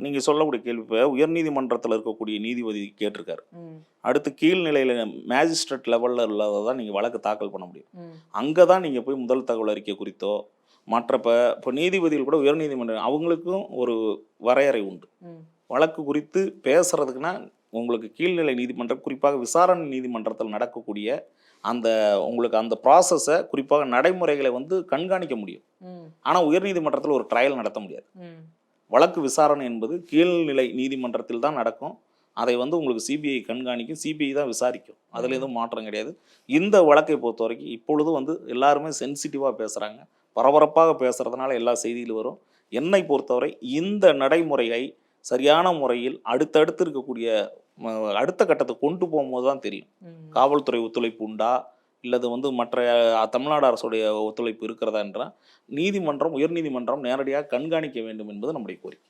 இப்போ நீங்கள் சொல்லக்கூடிய கேள்வி இப்போ உயர்நீதிமன்றத்தில் இருக்கக்கூடிய நீதிபதி கேட்டிருக்காரு. அடுத்து கீழ்நிலையில் மேஜிஸ்ட்ரேட் லெவலில் உள்ளதை தான் நீங்கள் வழக்கு தாக்கல் பண்ண முடியும். அங்கே தான் நீங்கள் போய் முதல் தகவல் அறிக்கை குறித்தோ மற்ற இப்போ நீதிபதிகள் கூட உயர்நீதிமன்றம் அவங்களுக்கும் ஒரு வரையறை உண்டு. வழக்கு குறித்து பேசுறதுக்குன்னா உங்களுக்கு கீழ்நிலை நீதிமன்றம் குறிப்பாக விசாரணை நீதிமன்றத்தில் நடக்கக்கூடிய அந்த உங்களுக்கு அந்த ப்ராசஸை குறிப்பாக நடைமுறைகளை வந்து கண்காணிக்க முடியும். ஆனால் உயர்நீதிமன்றத்தில் ஒரு ட்ரையல் நடத்த முடியாது. வழக்கு விசாரணை என்பது கீழ்நிலை நீதிமன்றத்தில் தான் நடக்கும். அதை வந்து உங்களுக்கு சிபிஐ கண்காணிக்கும். சிபிஐ தான் விசாரிக்கும். அதில் எதுவும் மாற்றம் கிடையாது. இந்த வழக்கை பொறுத்த வரைக்கும் இப்பொழுது வந்து எல்லாருமே சென்சிட்டிவாக பேசுகிறாங்க பரபரப்பாக பேசுகிறதுனால எல்லா செய்தியிலும் வரும். என்னை பொறுத்தவரை இந்த நடைமுறையை சரியான முறையில் அடுத்தடுத்து இருக்கக்கூடிய அடுத்த கட்டத்தை கொண்டு போகும்போது தான் தெரியும். காவல்துறை ஒத்துழைப்பு உண்டா? இல்லது வந்து மற்ற தமிழ்நாடு அரசுடைய ஒத்துழைப்பு இருக்கிறதா என்றால் நீதிமன்றம் உயர்நீதிமன்றம் நேரடியாக கண்காணிக்க வேண்டும் என்பது நம்முடைய கோரிக்கை.